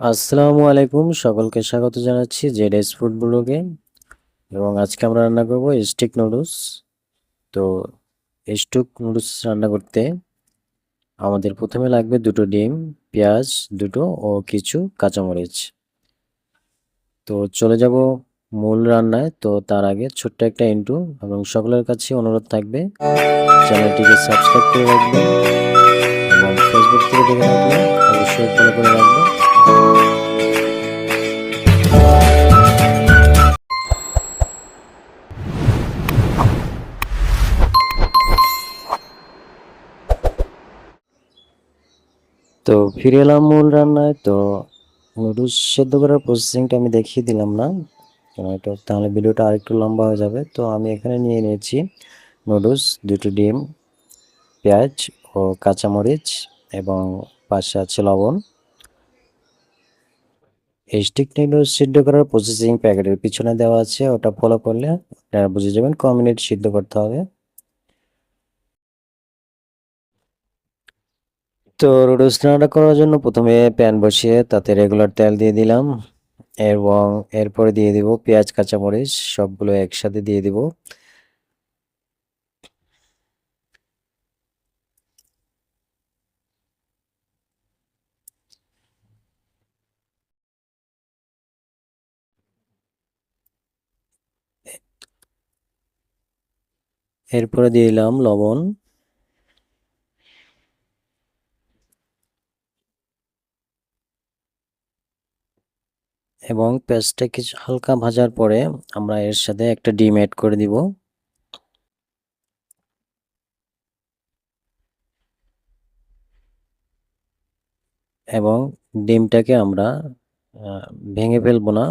আসসালামু আলাইকুম, সকলকে স্বাগত জানাচ্ছি জেড এস ফুড ব্লগে। এবং আজকে আমরা রান্না করব স্টিক নুডলস। তো স্টুক নুডলস রান্না করতে আমাদের প্রথমে লাগবে দুটো ডিম, পেঁয়াজ দুটো ও কিছু কাঁচামরিচ। তো চলে যাব মূল রান্নায়। তো তার আগে ছোট্ট একটা ইন্টু এবং সকলের কাছে অনুরোধ থাকবে, চ্যানেলটিকে সাবস্ক্রাইব করে রাখবেন এবং ফেসবুক থেকে দেখে রাখলে অবশ্যই ফলো করে রাখবেন। তো ফিরে এলাম মূল রান্নায়, তো নুডলস সেদ্ধ করার প্রসেসিংটা আমি দেখিয়ে দিলাম না। কারণ এটা তাহলে ভিডিওটা আরেকটু লম্বা হয়ে যাবে। তো আমি এখানে নিয়ে নিয়েছি নুডলস, দুটো ডিম, পেঁয়াজ ও কাঁচামরিচ এবং পাশে আছে লবণ। স্টিক নুডলস সিদ্ধ করার প্রসেসিং প্যাকেটের পিছনে দেওয়া আছে, ওটা ফলো করলে আপনারা বুঝে যাবেন ক মিনিট সিদ্ধ করতে হবে। তো নুডলস রান্না করার জন্য প্রথমে প্যান বসিয়ে তাতে রেগুলার তেল দিয়ে দিলাম, এবং এরপরে দিয়ে দিব পেঁয়াজ, কাঁচামরিচ, সবগুলো একসাথে দিয়ে দিব। এরপরে দিয়ে দিলাম লবণ। এবং পেঁয়াজটা কিছু হালকা ভাজার পরে আমরা এর সাথে একটা ডিম অ্যাড করে দিব। এবং ডিমটাকে আমরা ভেঙে ফেলব না,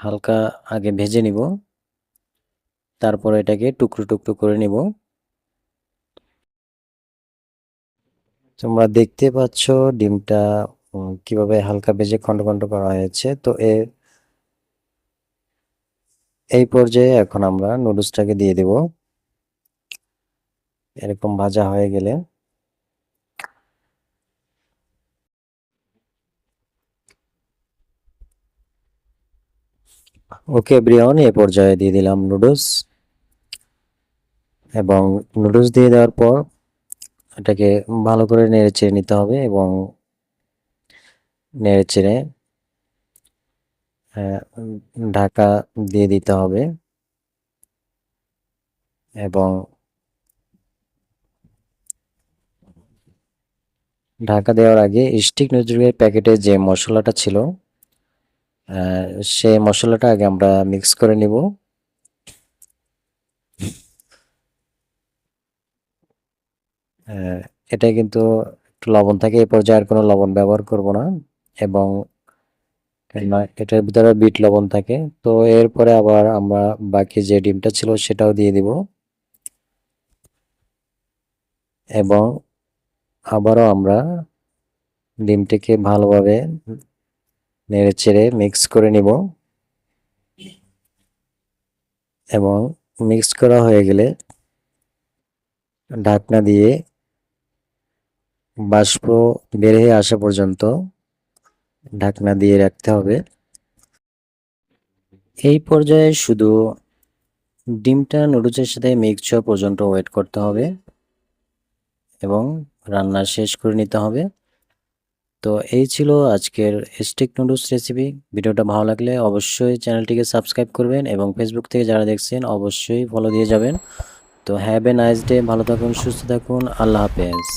হালকা আগে ভেজে নিব। তারপর এটাকে টুকরো টুকরো করে নিব। তোমরা দেখতে পাচ্ছ ডিমটা কীভাবে হালকা বেজে খন্ড খন্ড করা হয়েছে। তো এই পর্যায়ে এখন আমরা নুডলসটাকে দিয়ে দেব। এরকম ভাজা হয়ে গেলে। ওকে ব্রিয়ন এ পর্যায়ে দিয়ে দিলাম নুডলস এবং নুডলস দিয়ে দেওয়ার পর এটাকে ভালো করে নেড়ে চেড়ে নিতে হবে এবং নেড়ে চেড়ে ঢাকা দিয়ে দিতে হবে এবং ঢাকা দেওয়ার আগে স্টিক নুডলের প্যাকেটে যে মশলাটা ছিল সে মশলাটা আগে আমরা মিক্স করে নিব। এটা কিন্তু একটু লবণ থাকে এই পর্যায়ে আর কোনো লবণ ব্যবহার করব না। এবং এটার ভিতরে বিট লবণ থাকে। তো এরপরে আবার আমরা বাকি যে ডিমটা ছিল সেটাও দিয়ে দিব। এবং আবারও আমরা ডিমটিকে ভালোভাবে নেড়ে চেড়ে মিক্স করে নিব। এবং মিক্স করা হয়ে গেলে ঢাকনা দিয়ে বাষ্প বের হয়ে আসা পর্যন্ত ঢাকনা দিয়ে রাখতে হবে। এই পর্যায়ে শুধু ডিমটা নুডলসের সাথে মিক্স হওয়া পর্যন্ত ওয়েট করতে হবে এবং রান্না শেষ করে নিতে হবে। তো এই ছিল আজকের স্টিক নুডলস রেসিপি ভিডিওটা ভালো লাগলে অবশ্যই চ্যানেলটিকে সাবস্ক্রাইব করবেন এবং ফেসবুক থেকে যারা দেখছেন অবশ্যই ফলো দিয়ে যাবেন। তো হ্যাভ এ নাইস ডে ভালো থাকুন, সুস্থ থাকুন, আল্লাহ হাফেজ।